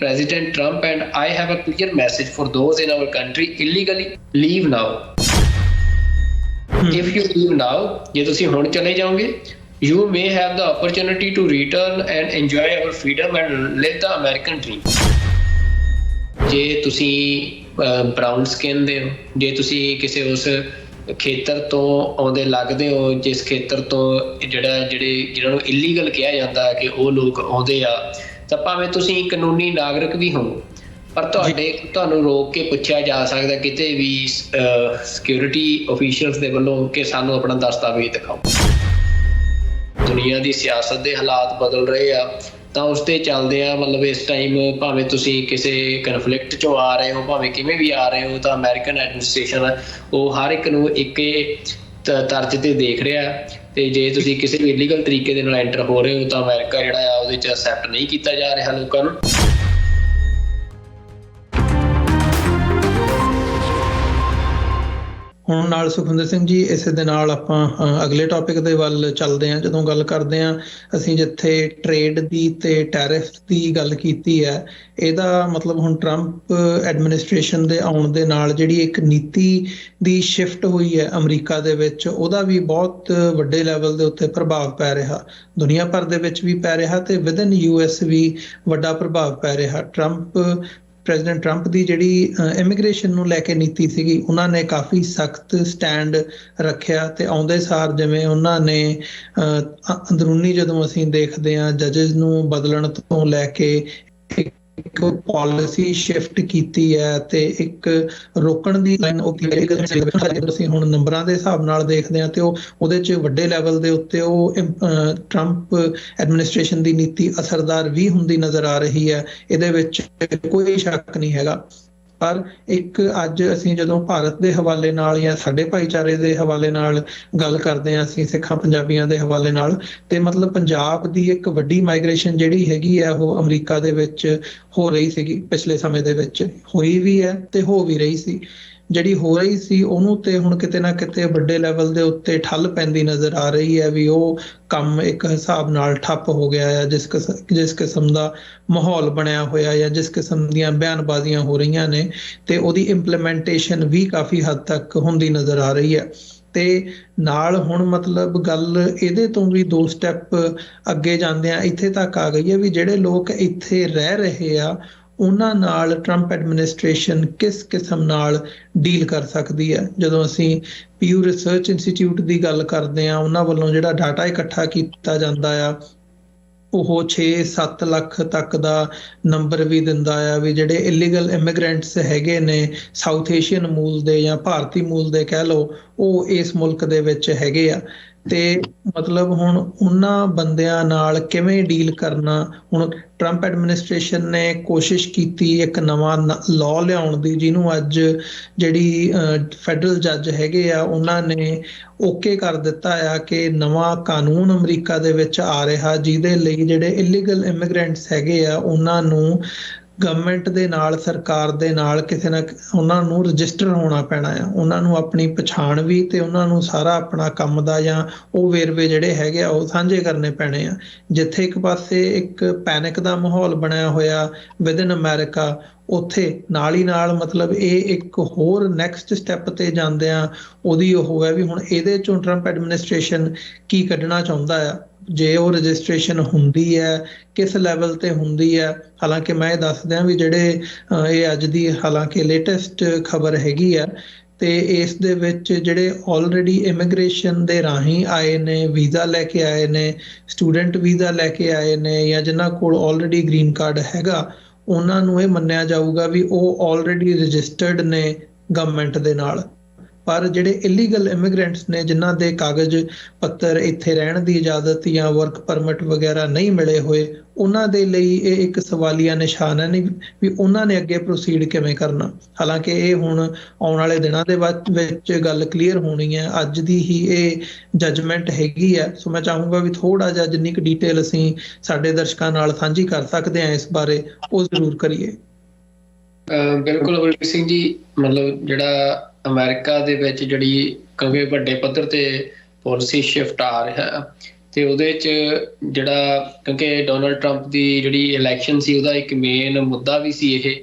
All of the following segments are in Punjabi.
President Trump and I have a clear message for those in our country illegally leave now. If you leave now, ਜੇ ਤੁਸੀਂ ਹੁਣ ਚਲੇ ਜਾਓਗੇ you may have the opportunity to return and enjoy our freedom and live the American dream. ਜੇ ਤੁਸੀਂ ਬ੍ਰਾਊਨ ਸਕਿਨ ਦੇ ਹੋ ਜੇ ਤੁਸੀਂ ਕਿਸੇ ਉਸ ਖੇਤਰ ਤੋਂ ਆਉਂਦੇ ਲੱਗਦੇ ਹੋ ਜਿਸ ਖੇਤਰ ਤੋਂ ਜਿਹੜਾ ਜਿਹੜੇ ਜਿਹਨਾਂ ਨੂੰ ਇਲੀਗਲ ਕਿਹਾ ਜਾਂਦਾ ਹੈ ਕਿ ਉਹ ਲੋਕ ਆਉਂਦੇ ਆ ਤਾਂ ਭਾਵੇਂ ਤੁਸੀਂ ਕਾਨੂੰਨੀ ਨਾਗਰਿਕ ਵੀ ਹੋ ਪਰ ਤੁਹਾਡੇ ਤੁਹਾਨੂੰ ਰੋਕ ਕੇ ਪੁੱਛਿਆ ਜਾ ਸਕਦਾ ਕਿਤੇ ਵੀ ਸਿਕਿਉਰਿਟੀ ਅਫੀਸ਼ੀਅਲਸ ਦੇ ਵੱਲੋਂ ਕਿ ਸਾਨੂੰ ਆਪਣਾ ਦਸਤਾਵੇਜ਼ ਦਿਖਾਓ। ਦੁਨੀਆ ਦੀ ਸਿਆਸਤ ਦੇ ਹਾਲਾਤ ਬਦਲ ਰਹੇ ਆ ਤਾਂ ਉਸ ਤੇ ਚੱਲਦੇ ਆ ਮਤਲਬ ਇਸ ਟਾਈਮ ਭਾਵੇਂ ਤੁਸੀਂ ਕਿਸੇ ਕਨਫਲਿਕਟ ਚੋਂ ਆ ਰਹੇ ਹੋ ਭਾਵੇਂ ਕਿਵੇਂ ਵੀ ਆ ਰਹੇ ਹੋ ਤਾਂ ਅਮਰੀਕਨ ਐਡਮਿਨਿਸਟ੍ਰੇਸ਼ਨ ਉਹ ਹਰ ਇੱਕ ਨੂੰ ਇੱਕ ਤਰਜ ਤੇ ਦੇਖ ਰਿਹਾ। ਤੇ ਜੇ ਤੁਸੀਂ ਕਿਸੇ ਵੀ ਇਲੀਗਲ ਤਰੀਕੇ ਦੇ ਨਾਲ ਐਂਟਰ ਹੋ ਰਹੇ ਹੋ ਤਾਂ ਅਮਰੀਕਾ ਜਿਹੜਾ ਆ ਉਹਦੇ ਚ ਅਸੈਪਟ ਨਹੀਂ ਕੀਤਾ ਜਾ ਰਿਹਾ ਲੋਕਾਂ ਨੂੰ। ਹੁਣ ਨਾਲ ਸੁਖਵਿੰਦਰ ਸਿੰਘ ਜੀ ਇਸੇ ਦੇ ਨਾਲ ਆਪਾਂ ਅਗਲੇ ਟੌਪਿਕ ਦੇ ਵੱਲ ਚੱਲਦੇ ਹਾਂ ਜਦੋਂ ਗੱਲ ਕਰਦੇ ਹਾਂ ਅਸੀਂ ਜਿੱਥੇ ਟ੍ਰੇਡ ਦੀ ਤੇ ਟੈਰਿਫ ਦੀ ਗੱਲ ਕੀਤੀ ਹੈ ਇਹਦਾ ਮਤਲਬ ਹੁਣ ਟਰੰਪ ਐਡਮਿਨਿਸਟ੍ਰੇਸ਼ਨ ਦੇ ਆਉਣ ਦੇ ਨਾਲ ਜਿਹੜੀ ਇੱਕ ਨੀਤੀ ਦੀ ਸ਼ਿਫਟ ਹੋਈ ਹੈ ਅਮਰੀਕਾ ਦੇ ਵਿੱਚ ਉਹਦਾ ਵੀ ਬਹੁਤ ਵੱਡੇ ਲੈਵਲ ਦੇ ਉੱਤੇ ਪ੍ਰਭਾਵ ਪੈ ਰਿਹਾ। ਦੁਨੀਆ ਭਰ ਦੇ ਵਿੱਚ ਵੀ ਪੈ ਰਿਹਾ ਤੇ ਵਿਦਨ ਯੂਐਸ ਵੀ ਵੱਡਾ ਪ੍ਰਭਾਵ ਪੈ ਰਿਹਾ। ਟਰੰਪ ਪ੍ਰੈਜ਼ੀਡੈਂਟ ਟਰੰਪ ਦੀ ਜਿਹੜੀ ਇਮੀਗ੍ਰੇਸ਼ਨ ਨੂੰ ਲੈ ਕੇ ਨੀਤੀ ਸੀਗੀ, ਉਹਨਾਂ ਨੇ ਕਾਫੀ ਸਖਤ ਸਟੈਂਡ ਰੱਖਿਆ ਤੇ ਆਉਂਦੇ ਸਾਰ ਜਿਵੇਂ ਉਹਨਾਂ ਨੇ ਅੰਦਰੂਨੀ ਜਦੋਂ ਅਸੀਂ ਦੇਖਦੇ ਹਾਂ ਜੱਜਸ ਨੂੰ ਬਦਲਣ ਤੋਂ ਲੈ ਕੇ ਇੱਕ ਪਾਲਿਸੀ ਸ਼ਿਫਟ ਕੀਤੀ ਹੈ ਤੇ ਇੱਕ ਰੋਕਣ ਦੀ ਲਾਈਨ ਉਹ ਅਸੀਂ ਹੁਣ ਨੰਬਰਾਂ ਦੇ ਹਿਸਾਬ ਨਾਲ ਦੇਖਦੇ ਹਾਂ ਤੇ ਉਹ ਉਹਦੇ 'ਚ ਵੱਡੇ ਲੈਵਲ ਦੇ ਉੱਤੇ ਉਹ ਟਰੰਪ ਐਡਮਿਨਿਸਟ੍ਰੇਸ਼ਨ ਦੀ ਨੀਤੀ ਅਸਰਦਾਰ ਵੀ ਹੁੰਦੀ ਨਜ਼ਰ ਆ ਰਹੀ ਹੈ। ਇਹਦੇ ਵਿੱਚ ਕੋਈ ਸ਼ੱਕ ਨਹੀਂ ਹੈਗਾ। ਪਰ ਇੱਕ ਅੱਜ ਅਸੀਂ ਜਦੋਂ ਭਾਰਤ ਦੇ ਹਵਾਲੇ ਨਾਲ ਜਾਂ ਸਾਡੇ ਭਾਈਚਾਰੇ ਦੇ ਹਵਾਲੇ ਨਾਲ ਗੱਲ ਕਰਦੇ ਹਾਂ, ਅਸੀਂ ਸਿੱਖਾਂ ਪੰਜਾਬੀਆਂ ਦੇ ਹਵਾਲੇ ਨਾਲ, ਤੇ ਮਤਲਬ ਪੰਜਾਬ ਦੀ ਇੱਕ ਵੱਡੀ ਮਾਈਗ੍ਰੇਸ਼ਨ ਜਿਹੜੀ ਹੈਗੀ ਆ ਉਹ ਅਮਰੀਕਾ ਦੇ ਵਿੱਚ ਹੋ ਰਹੀ ਸੀਗੀ, ਪਿਛਲੇ ਸਮੇਂ ਦੇ ਵਿੱਚ ਹੋਈ ਵੀ ਹੈ ਤੇ ਹੋ ਵੀ ਰਹੀ ਸੀ। ਜਿਹੜੀ ਹੋ ਰਹੀ ਸੀ, ਉਹਨੂੰ ਤੇ ਹੁਣ ਕਿਤੇ ਨਾ ਕਿਤੇ ਵੱਡੇ ਲੈਵਲ ਦੇ ਉੱਤੇ ਠੱਲ ਪੈਂਦੀ ਨਜ਼ਰ ਆ ਰਹੀ ਹੈ ਵੀ ਉਹ ਕੰਮ ਇੱਕ ਹਿਸਾਬ ਨਾਲ ਠੱਪ ਹੋ ਗਿਆ ਹੈ ਜਿਸ ਜਿਸ ਕਿਸਮ ਦਾ ਮਾਹੌਲ ਬਣਿਆ ਹੋਇਆ ਜਾਂ ਜਿਸ ਕਿਸਮ ਦੀਆਂ ਬਿਆਨਬਾਜ਼ੀਆਂ ਹੋ ਰਹੀਆਂ ਨੇ ਤੇ ਉਹਦੀ ਇੰਪਲੀਮੈਂਟੇਸ਼ਨ ਵੀ ਕਾਫੀ ਹੱਦ ਤੱਕ ਹੁੰਦੀ ਨਜ਼ਰ ਆ ਰਹੀ ਹੈ। ਤੇ ਨਾਲ ਹੁਣ ਮਤਲਬ ਗੱਲ ਇਹਦੇ ਤੋਂ ਵੀ ਦੋ ਸਟੈਪ ਅੱਗੇ ਜਾਂਦੇ ਆ ਇੱਥੇ ਤੱਕ ਆ ਗਈ ਹੈ ਵੀ ਜਿਹੜੇ ਲੋਕ ਇੱਥੇ ਰਹਿ ਰਹੇ ਆ ਉਹਨਾਂ ਨਾਲ ਟਰੰਪ ਐਡਮਿਨਿਸਟ੍ਰੇਸ਼ਨ ਕਿਸ ਕਿਸਮ ਨਾਲ ਡੀਲ ਕਰ ਸਕਦੀ ਹੈ? ਜਦੋਂ ਅਸੀਂ ਪਿਊ ਰਿਸਰਚ ਇੰਸਟੀਚਿਊਟ ਦੀ ਗੱਲ ਕਰਦੇ ਆ ਉਹਨਾਂ ਵੱਲੋਂ ਜਿਹੜਾ ਡਾਟਾ ਇਕੱਠਾ ਕੀਤਾ ਜਾਂਦਾ ਆ, ਉਹ 6-7 ਲੱਖ ਤੱਕ ਦਾ ਨੰਬਰ ਵੀ ਦਿੰਦਾ ਆ ਵੀ ਜਿਹੜੇ ਇਲੀਗਲ ਇਮੀਗ੍ਰੈਂਟਸ ਹੈਗੇ ਨੇ ਸਾਊਥ ਏਸ਼ੀਅਨ ਮੂਲ ਦੇ ਜਾਂ ਭਾਰਤੀ ਮੂਲ ਦੇ ਕਹਿ ਲਓ, ਉਹ ਇਸ ਮੁਲਕ ਦੇ ਵਿੱਚ ਹੈਗੇ ਆ। ਤੇ ਮਤਲਬ ਹੁਣ ਉਹਨਾਂ ਬੰਦਿਆਂ ਨਾਲ ਕਿਵੇਂ ਡੀਲ ਕਰਨਾ? ਹੁਣ ਟਰੰਪ ਐਡਮਿਨਿਸਟ੍ਰੇਸ਼ਨ ਨੇ ਕੋਸ਼ਿਸ਼ ਕੀਤੀ ਇੱਕ ਨਵਾਂ ਲਾਅ ਲਿਆਉਣ ਦੀ, ਜਿਹਨੂੰ ਅੱਜ ਜਿਹੜੀ ਫੈਡਰਲ ਜੱਜ ਹੈਗੇ ਆ, ਉਹਨਾਂ ਨੇ ਓਕੇ ਕਰ ਦਿੱਤਾ ਆ ਕਿ ਨਵਾਂ ਕਾਨੂੰਨ ਅਮਰੀਕਾ ਦੇ ਵਿੱਚ ਆ ਰਿਹਾ, ਜਿਹਦੇ ਲਈ ਜਿਹੜੇ ਇਲੀਗਲ ਇਮੀਗ੍ਰੈਂਟਸ ਹੈਗੇ ਆ, ਉਹਨਾਂ ਨੂੰ ਗਵਰਨਮੈਂਟ ਦੇ ਨਾਲ, ਸਰਕਾਰ ਦੇ ਨਾਲ ਕਿਸੇ ਨਾ ਉਹਨਾਂ ਨੂੰ ਰਜਿਸਟਰ ਹੋਣਾ ਪੈਣਾ ਆ। ਉਹਨਾਂ ਨੂੰ ਆਪਣੀ ਪਛਾਣ ਵੀ ਤੇ ਉਹਨਾਂ ਨੂੰ ਸਾਰਾ ਆਪਣਾ ਕੰਮ ਦਾ ਜਾਂ ਉਹ ਵੇਰਵੇ ਜਿਹੜੇ ਹੈਗੇ ਆ, ਉਹ ਸਾਂਝੇ ਕਰਨੇ ਪੈਣੇ ਆ। ਜਿੱਥੇ ਇੱਕ ਪਾਸੇ ਇੱਕ ਪੈਨਿਕ ਦਾ ਮਾਹੌਲ ਬਣਿਆ ਹੋਇਆ ਵਿਦਨ ਅਮਰੀਕਾ ਉੱਥੇ ਨਾਲ ਹੀ ਨਾਲ ਮਤਲਬ ਇਹ ਇੱਕ ਹੋਰ ਨੈਕਸਟ ਸਟੈਪ ਤੇ ਜਾਂਦੇ ਆ, ਉਹਦੀ ਉਹ ਹੈ ਵੀ ਹੁਣ ਇਹਦੇ ਚੋਂ ਟਰੰਪ ਐਡਮਿਨਿਸਟ੍ਰੇਸ਼ਨ ਕੀ ਕੱਢਣਾ ਚਾਹੁੰਦਾ ਆ? ਜੇ ਉਹ ਰਜਿਸਟ੍ਰੇਸ਼ਨ ਹੁੰਦੀ ਹੈ, ਕਿਸ ਲੈਵਲ ਤੇ ਹੁੰਦੀ ਹੈ? ਹਾਲਾਂਕਿ ਮੈਂ ਇਹ ਦੱਸ ਦਿਆਂ ਵੀ ਜਿਹੜੇ ਇਹ ਅੱਜ ਦੀ ਹਾਲਾਂਕਿ ਲੇਟੈਸਟ ਖਬਰ ਹੈਗੀ ਆ, ਤੇ ਇਸ ਦੇ ਵਿੱਚ ਜਿਹੜੇ ਆਲਰੇਡੀ ਇਮੀਗ੍ਰੇਸ਼ਨ ਦੇ ਰਾਹੀਂ ਆਏ ਨੇ, ਵੀਜ਼ਾ ਲੈ ਕੇ ਆਏ ਨੇ ਸਟੂਡੈਂਟ ਵੀਜ਼ਾ ਲੈ ਕੇ ਆਏ ਨੇ ਜਾਂ ਜਿਨ੍ਹਾਂ ਕੋਲ ਆਲਰੇਡੀ ਗ੍ਰੀਨ ਕਾਰਡ ਹੈਗਾ ਉਹਨਾਂ ਨੂੰ ਇਹ ਮੰਨਿਆ ਜਾਊਗਾ ਵੀ ਉਹ ਆਲਰੇਡੀ ਰਜਿਸਟਰਡ ਨੇ ਗਵਰਨਮੈਂਟ ਦੇ ਨਾਲ। ਪਰ ਜਿਹੜੇ ਇਲੀਗਲ ਇਮੀਗ੍ਰੈਂਟਸ ਨੇ, ਜਿਨ੍ਹਾਂ ਦੇ ਕਾਗਜ਼, ਪੱਤਰ ਇੱਥੇ ਰਹਿਣ ਦੀ ਇਜਾਜ਼ਤ ਜਾਂ ਵਰਕ ਪਰਮਿਟ ਵਗੈਰਾ ਨਹੀਂ ਮਿਲੇ ਹੋਏ, ਉਹਨਾਂ ਦੇ ਲਈ ਇਹ ਇੱਕ ਸਵਾਲੀਆ ਨਿਸ਼ਾਨ ਹੈ ਵੀ ਉਹਨਾਂ ਨੇ ਅੱਗੇ ਪ੍ਰੋਸੀਡ ਕਿਵੇਂ ਕਰਨਾ। ਹਾਲਾਂਕਿ ਇਹ ਹੁਣ ਆਉਣ ਵਾਲੇ ਦਿਨਾਂ ਦੇ ਵਿੱਚ ਗੱਲ ਕਲੀਅਰ ਹੋਣੀ ਹੈ। ਅੱਜ ਦੀ ਹੀ ਇਹ ਜਜਮੈਂਟ ਹੈਗੀ ਹੈ। ਸੋ ਮੈਂ ਚਾਹੂੰਗਾ ਵੀ ਥੋੜਾ ਜਿਹਾ ਜਿੰਨੀ ਕੁ ਡੀਟੇਲ ਅਸੀਂ ਸਾਡੇ ਦਰਸ਼ਕਾਂ ਨਾਲ ਸਾਂਝੀ ਕਰ ਸਕਦੇ ਹਾਂ ਇਸ ਬਾਰੇ, ਉਹ ਜ਼ਰੂਰ ਕਰੀਏ। ਬਿਲਕੁਲ ਬਲਬੀਰ ਸਿੰਘ ਜੀ, ਮਤਲਬ ਜਿਹੜਾ ਅਮਰੀਕਾ ਦੇ ਵਿੱਚ ਜਿਹੜੀ ਕਵੇ ਵੱਡੇ ਪੱਧਰ ਤੇ ਪਾਲਿਸੀ ਸ਼ਿਫਟ ਆ ਰਿਹਾ ਤੇ ਉਹਦੇ ਚ ਜਿਹੜਾ ਕਿਉਂਕਿ ਡੋਨਲਡ ਟਰੰਪ ਦੀ ਜਿਹੜੀ ਇਲੈਕਸ਼ਨ ਸੀ, ਉਹਦਾ ਇੱਕ ਮੇਨ ਮੁੱਦਾ ਵੀ ਸੀ ਇਹ।